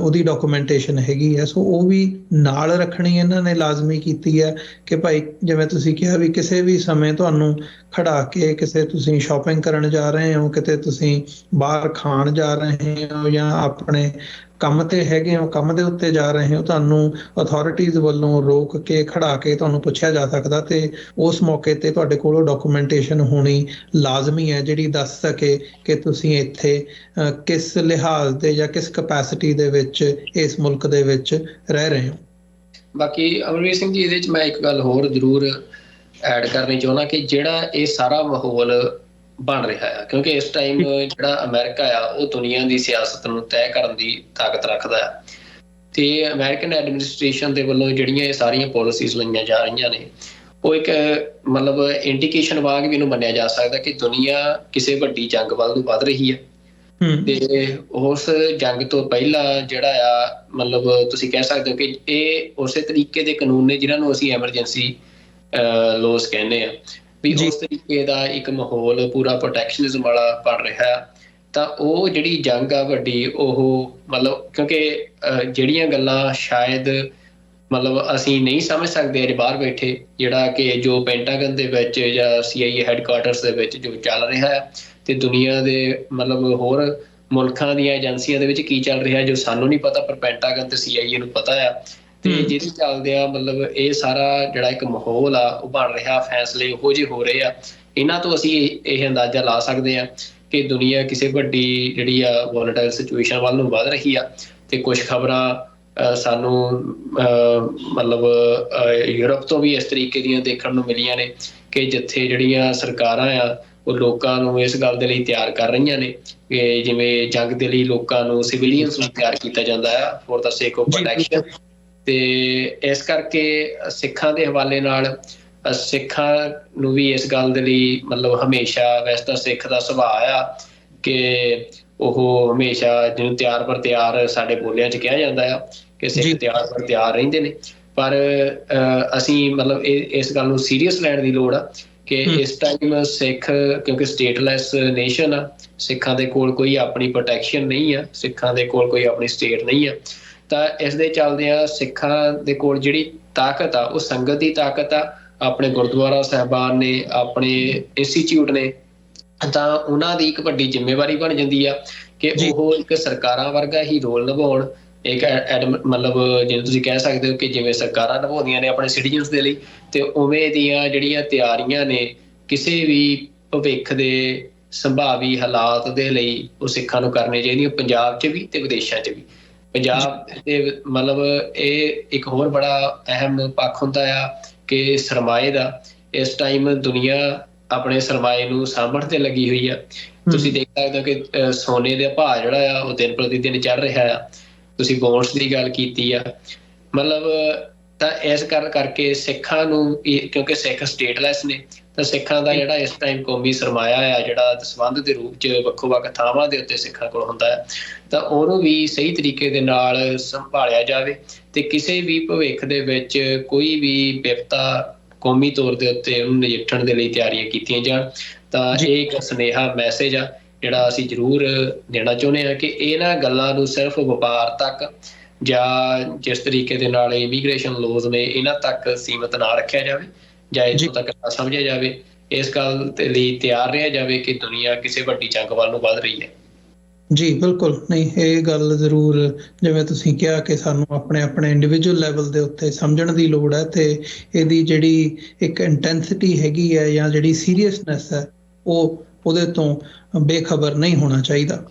ਉਹਦੀ ਡਾਕੂਮੈਂਟੇਸ਼ਨ ਹੈਗੀ ਹੈ। ਸੋ ਉਹ ਵੀ ਨਾਲ ਰੱਖਣੀ ਇਹਨਾਂ ਨੇ ਲਾਜ਼ਮੀ ਕੀਤੀ ਹੈ ਕਿ ਭਾਈ ਜਿਵੇਂ ਤੁਸੀਂ ਕਿਹਾ ਵੀ ਕਿਸੇ ਵੀ ਸਮੇਂ ਤੁਹਾਨੂੰ ਖੜਾ ਕੇ ਕਿਸੇ ਤੁਸੀਂ ਸ਼ਾਪਿੰਗ ਕਰਨ ਜਾ ਰਹੇ ਹੋ, ਕਿਤੇ ਤੁਸੀਂ ਬਾਹਰ ਖਾਣ ਜਾ ਰਹੇ ਹੋ ਜਾਂ ਆਪਣੇ ਕੰਮ ਤੇ ਹੈਗੇ ਹੋ, ਕੰਮ ਦੇ ਉੱਤੇ ਜਾ ਰਹੇ ਹੋ, ਤੁਹਾਨੂੰ ਅਥਾਰਟੀਜ਼ ਵੱਲੋਂ ਰੋਕ ਕੇ ਖੜਾ ਕੇ ਤੁਹਾਨੂੰ ਪੁੱਛਿਆ ਜਾ ਸਕਦਾ ਤੇ ਉਸ ਮੌਕੇ ਤੇ ਤੁਹਾਡੇ ਕੋਲ ਡਾਕੂਮੈਂਟੇਸ਼ਨ ਹੋਣੀ ਲਾਜ਼ਮੀ ਹੈ, ਜਿਹੜੀ ਦੱਸ ਸਕੇ ਕਿ ਤੁਸੀਂ ਇੱਥੇ ਕਿਸ ਲਿਹਾਜ਼ ਦੇ ਜਾਂ ਕਿਸ ਕਪੈਸਿਟੀ ਦੇ ਵਿੱਚ ਇਸ ਮੁਲਕ ਦੇ ਵਿੱਚ ਰਹਿ ਰਹੇ ਹੋ? ਬਾਕੀ ਅਮਰਵੀਰ ਸਿੰਘ ਜੀ, ਇਹਦੇ ਵਿੱਚ ਮੈਂ ਇੱਕ ਗੱਲ ਹੋਰ ਜ਼ਰੂਰ ਐਡ ਕਰਨੀ ਚਾਹੁੰਦਾ ਕਿ ਜਿਹੜਾ ਇਹ ਸਾਰਾ ਮਾਹੌਲ ਬਣ ਰਿਹਾ ਹੈ ਕਿਉਂਕਿ ਇਸ ਟਾਈਮ ਜਿਹੜਾ ਅਮਰੀਕਾ ਆ ਉਹ ਦੁਨੀਆ ਦੀ ਸਿਆਸਤ ਨੂੰ ਤੈਅ ਕਰਨ ਦੀ ਤਾਕਤ ਰੱਖਦਾ ਹੈ ਤੇ ਅਮਰੀਕਨ ਐਡਮਿਨਿਸਟ੍ਰੇਸ਼ਨ ਦੇ ਵੱਲੋਂ ਜਿਹੜੀਆਂ ਇਹ ਸਾਰੀਆਂ ਪਾਲਿਸੀਜ਼ ਲਈਆਂ ਜਾ ਰਹੀਆਂ ਨੇ ਉਹ ਇੱਕ ਮਤਲਬ ਇੰਡੀਕੇਸ਼ਨ ਵਾਂਗ ਵੀ ਇਹਨੂੰ ਮੰਨਿਆ ਜਾ ਸਕਦਾ ਕਿ ਦੁਨੀਆ ਕਿਸੇ ਵੱਡੀ ਜੰਗ ਵੱਲ ਨੂੰ ਵੱਧ ਰਹੀ ਹੈ ਹੂੰ। ਤੇ ਉਸ ਜੰਗ ਤੋਂ ਪਹਿਲਾਂ ਜਿਹੜਾ ਆ ਮਤਲਬ ਤੁਸੀਂ ਕਹਿ ਸਕਦੇ ਹੋ ਕਿ ਇਹ ਉਸੇ ਤਰੀਕੇ ਦੇ ਕਾਨੂੰਨ ਨੇ ਜਿਨ੍ਹਾਂ ਨੂੰ ਅਸੀਂ ਐਮਰਜੈਂਸੀ ਲੋਸ ਕਹਿੰਦੇ ਆ। ਵੀ। ਉਸ ਤਰੀਕੇ ਦਾ ਇੱਕ ਮਾਹੌਲ ਪੂਰਾ ਪ੍ਰੋਟੈਕਸ਼ਨਿਜ਼ਮ ਵਾਲਾ ਬਣ ਰਿਹਾ ਤਾਂ ਉਹ ਜਿਹੜੀ ਜੰਗ ਆ ਵੱਡੀ ਉਹ ਮਤਲਬ ਕਿਉਂਕਿ ਜਿਹੜੀਆਂ ਗੱਲਾਂ ਸ਼ਾਇਦ ਮਤਲਬ ਅਸੀਂ ਨਹੀਂ ਸਮਝ ਸਕਦੇ ਅਜੇ ਬਾਹਰ ਬੈਠੇ ਜਿਹੜਾ ਕਿ ਜੋ ਪੈਂਟਾਗਨ ਦੇ ਵਿੱਚ ਜਾਂ CIA ਹੈੱਡਕੁਆਰਟਰਸ ਦੇ ਵਿੱਚ ਜੋ ਚੱਲ ਰਿਹਾ ਹੈ ਤੇ ਦੁਨੀਆ ਦੇ ਮਤਲਬ ਹੋਰ ਮੁਲਕਾਂ ਦੀਆਂ ਏਜੰਸੀਆਂ ਦੇ ਵਿੱਚ ਕੀ ਚੱਲ ਰਿਹਾ ਜੋ ਸਾਨੂੰ ਨਹੀਂ ਪਤਾ ਪਰ ਪੈਂਟਾਗਨ ਤੇ CIA ਨੂੰ ਪਤਾ ਆ ਤੇ। ਜਿਹਦੇ ਚੱਲਦੇ ਆ ਮਤਲਬ ਇਹ ਸਾਰਾ ਜਿਹੜਾ ਇੱਕ ਮਾਹੌਲ ਆ ਉਹ ਬਣ ਰਿਹਾ ਫੈਸਲੇ ਉਹੋ ਜਿਹੇ ਹੋ ਰਹੇ ਆ। ਇਹਨਾਂ ਤੋਂ ਅਸੀਂ ਇਹ- ਅੰਦਾਜ਼ਾ ਲਾ ਸਕਦੇ ਆ ਕਿ ਦੁਨੀਆ ਕਿਸੇ ਵੱਡੀ ਜਿਹੜੀ ਆ ਵੋਲੇਟਾਈਲ ਸਿਚੁਏਸ਼ਨ ਵੱਲ ਨੂੰ ਵਧ ਰਹੀ ਆ ਤੇ ਕੁਝ ਖਬਰਾਂ ਸਾਨੂੰ ਮਤਲਬ ਯੂਰਪ ਤੋਂ ਵੀ ਇਸ ਤਰੀਕੇ ਦੀਆਂ ਦੇਖਣ ਨੂੰ ਮਿਲੀਆਂ ਨੇ ਕਿ ਜਿੱਥੇ ਜਿਹੜੀਆਂ ਸਰਕਾਰਾਂ ਆ ਉਹ ਲੋਕਾਂ ਨੂੰ ਇਸ ਗੱਲ ਦੇ ਲਈ ਤਿਆਰ ਕਰ ਰਹੀਆਂ ਨੇ ਕਿ ਜਿਵੇਂ ਜੰਗ ਦੇ ਲਈ ਲੋਕਾਂ ਨੂੰ ਸਿਵਿਲੀਅਨਸ ਨੂੰ ਤਿਆਰ ਕੀਤਾ ਜਾਂਦਾ ਆ। ਫੋਰ ਦਾ ਸੇਕ ਆਫ ਪ੍ਰੋਟੈਕਸ਼ਨ ਤੇ ਇਸ ਕਰਕੇ ਸਿੱਖਾਂ ਦੇ ਹਵਾਲੇ ਨਾਲ ਸਿੱਖਾਂ ਨੂੰ ਵੀ ਇਸ ਗੱਲ ਦੇ ਲਈ ਮਤਲਬ ਹਮੇਸ਼ਾ ਵੈਸੇ ਤਾਂ ਸਿੱਖ ਦਾ ਸੁਭਾਅ ਆ ਕਿ ਉਹ ਹਮੇਸ਼ਾ ਜਿਹਨੂੰ ਤਿਆਰ ਪਰ ਤਿਆਰ ਸਾਡੇ ਬੋਲਿਆਂ 'ਚ ਕਿਹਾ ਜਾਂਦਾ ਆ ਕਿ। ਸਿੱਖ ਤਿਆਰ ਪਰ ਤਿਆਰ ਰਹਿੰਦੇ ਨੇ ਪਰ ਅਸੀਂ ਮਤਲਬ ਇਸ ਗੱਲ ਨੂੰ ਸੀਰੀਅਸ ਲੈਣ ਦੀ ਲੋੜ ਆ ਕਿ। ਇਸ ਟਾਈਮ ਸਿੱਖ ਕਿਉਂਕਿ ਸਟੇਟਲੈਸ ਨੇਸ਼ਨ ਆ ਸਿੱਖਾਂ ਦੇ ਕੋਲ ਕੋਈ ਆਪਣੀ ਪ੍ਰੋਟੈਕਸ਼ਨ ਨਹੀਂ ਆ ਸਿੱਖਾਂ ਦੇ ਕੋਲ ਕੋਈ ਆਪਣੀ ਸਟੇਟ ਨਹੀਂ ਆ ਤਾਂ ਇਸ ਦੇ ਚੱਲਦਿਆਂ ਸਿੱਖਾਂ ਦੇ ਕੋਲ ਜਿਹੜੀ ਤਾਕਤ ਆ ਉਹ ਸੰਗਤ ਦੀ ਤਾਕਤ ਆ ਆਪਣੇ ਗੁਰਦੁਆਰਾ ਸਾਹਿਬਾਨ ਨੇ ਆਪਣੇ ਇੰਸਟੀਚਿਊਟ ਨੇ ਤਾਂ ਉਹਨਾਂ ਦੀ ਇੱਕ ਵੱਡੀ ਜ਼ਿੰਮੇਵਾਰੀ ਬਣ ਜਾਂਦੀ ਆ ਕਿ। ਉਹ ਇੱਕ ਸਰਕਾਰਾਂ ਵਰਗਾ ਹੀ ਰੋਲ ਨਿਭਾਉਣ ਇੱਕ ਮਤਲਬ ਜਿਵੇਂ ਤੁਸੀਂ ਕਹਿ ਸਕਦੇ ਹੋ ਕਿ ਜਿਵੇਂ ਸਰਕਾਰਾਂ ਨਿਭਾਉਂਦੀਆਂ ਨੇ ਆਪਣੇ ਸਿਟੀਜ਼ਨਸ ਦੇ ਲਈ ਤੇ ਉਵੇਂ ਦੀਆਂ ਜਿਹੜੀਆਂ ਤਿਆਰੀਆਂ ਨੇ ਕਿਸੇ ਵੀ ਭਵਿੱਖ ਦੇ ਸੰਭਾਵੀ ਹਾਲਾਤ ਦੇ ਲਈ ਉਹ ਸਿੱਖਾਂ ਨੂੰ ਕਰਨੇ ਚਾਹੀਦੀਆਂ ਪੰਜਾਬ 'ਚ ਵੀ ਤੇ ਵਿਦੇਸ਼ਾਂ 'ਚ ਵੀ ਪੰਜਾਬ ਦੇ ਮਤਲਬ ਇਹ ਇੱਕ ਹੋਰ ਬੜਾ ਅਹਿਮ ਪੱਖ ਹੁੰਦਾ ਆ ਕਿ ਸਰਮਾਏ ਦਾ ਇਸ ਟਾਈਮ ਦੁਨੀਆ ਆਪਣੇ ਸਰਮਾਏ ਨੂੰ ਸਾਂਭਣ ਤੇ ਲੱਗੀ ਹੋਈ ਆ। ਤੁਸੀਂ ਦੇਖ ਸਕਦੇ ਹੋ ਕਿ ਸੋਨੇ ਦਾ ਭਾਅ ਜਿਹੜਾ ਆ ਉਹ ਦਿਨ ਪ੍ਰਤੀ ਦਿਨ ਚੜ ਰਿਹਾ ਆ। ਤੁਸੀਂ ਬੌਂਡਸ ਦੀ ਗੱਲ ਕੀਤੀ ਆ। ਮਤਲਬ ਤਾਂ ਇਸ ਕਰ ਕਰਕੇ ਸਿੱਖਾਂ ਨੂੰ ਕਿਉਂਕਿ ਸਿੱਖ ਸਟੇਟਲੈਸ ਨੇ ਤਾਂ ਸਿੱਖਾਂ ਦਾ ਜਿਹੜਾ ਇਸ ਟਾਈਮ ਕੌਮੀ ਸਰਮਾਇਆ ਆ ਜਿਹੜਾ ਦਸਵੰਧ ਦੇ ਰੂਪ 'ਚ ਵੱਖੋ ਵੱਖ ਥਾਵਾਂ ਦੇ ਉੱਤੇ ਸਿੱਖਾਂ ਕੋਲ ਹੁੰਦਾ ਹੈ ਤਾਂ ਉਹਨੂੰ ਵੀ ਸਹੀ ਤਰੀਕੇ ਦੇ ਨਾਲ ਸੰਭਾਲਿਆ ਜਾਵੇ ਤੇ ਕਿਸੇ ਵੀ ਭਵਿੱਖ ਦੇ ਵਿੱਚ ਕੋਈ ਵੀ ਵਿਪਤਾ ਕੌਮੀ ਤੌਰ ਦੇ ਉੱਤੇ ਉਹਨੂੰ ਨਜਿੱਠਣ ਦੇ ਲਈ ਤਿਆਰੀਆਂ ਕੀਤੀਆਂ ਜਾਣ ਤਾਂ। ਇਹ ਇੱਕ ਸੁਨੇਹਾ ਮੈਸੇਜ ਆ ਜਿਹੜਾ ਅਸੀਂ ਜ਼ਰੂਰ ਦੇਣਾ ਚਾਹੁੰਦੇ ਹਾਂ ਕਿ ਇਹਨਾਂ ਗੱਲਾਂ ਨੂੰ ਸਿਰਫ ਵਪਾਰ ਤੱਕ ਜਾਂ ਜਿਸ ਤਰੀਕੇ ਦੇ ਨਾਲ ਇਮੀਗ੍ਰੇਸ਼ਨ ਲੋਜ਼ ਨੇ ਇਹਨਾਂ ਤੱਕ ਸੀਮਤ ਨਾ ਰੱਖਿਆ ਜਾਵੇ ਜਾਂ ਜੀ। ਇੱਥੋਂ ਤੱਕ ਨਾ ਸਮਝਿਆ ਜਾਵੇ ਇਸ ਗੱਲ ਦੇ ਲਈ ਤਿਆਰ ਰਿਹਾ ਜਾਵੇ ਕਿ ਦੁਨੀਆ ਕਿਸੇ ਵੱਡੀ ਜੰਗ ਵੱਲ ਨੂੰ ਵੱਧ ਰਹੀ ਹੈ। ਜੀ ਬਿਲਕੁਲ। ਨਹੀਂ ਇਹ ਗੱਲ ਜ਼ਰੂਰ ਜਿਵੇਂ ਤੁਸੀਂ ਕਿਹਾ ਕਿ ਸਾਨੂੰ ਆਪਣੇ ਆਪਣੇ ਇੰਡੀਵਿਜੂਅਲ ਲੈਵਲ ਦੇ ਉੱਤੇ ਸਮਝਣ ਦੀ ਲੋੜ ਹੈ ਤੇ ਇਹਦੀ ਜਿਹੜੀ ਇੱਕ ਇੰਟੈਂਸਿਟੀ ਹੈਗੀ ਹੈ ਜਾਂ ਜਿਹੜੀ ਸੀਰੀਅਸਨੈਸ ਹੈ ਉਹ ਉਹਦੇ ਤੋਂ ਬੇਖਬਰ ਨਹੀਂ ਹੋਣਾ ਚਾਹੀਦਾ।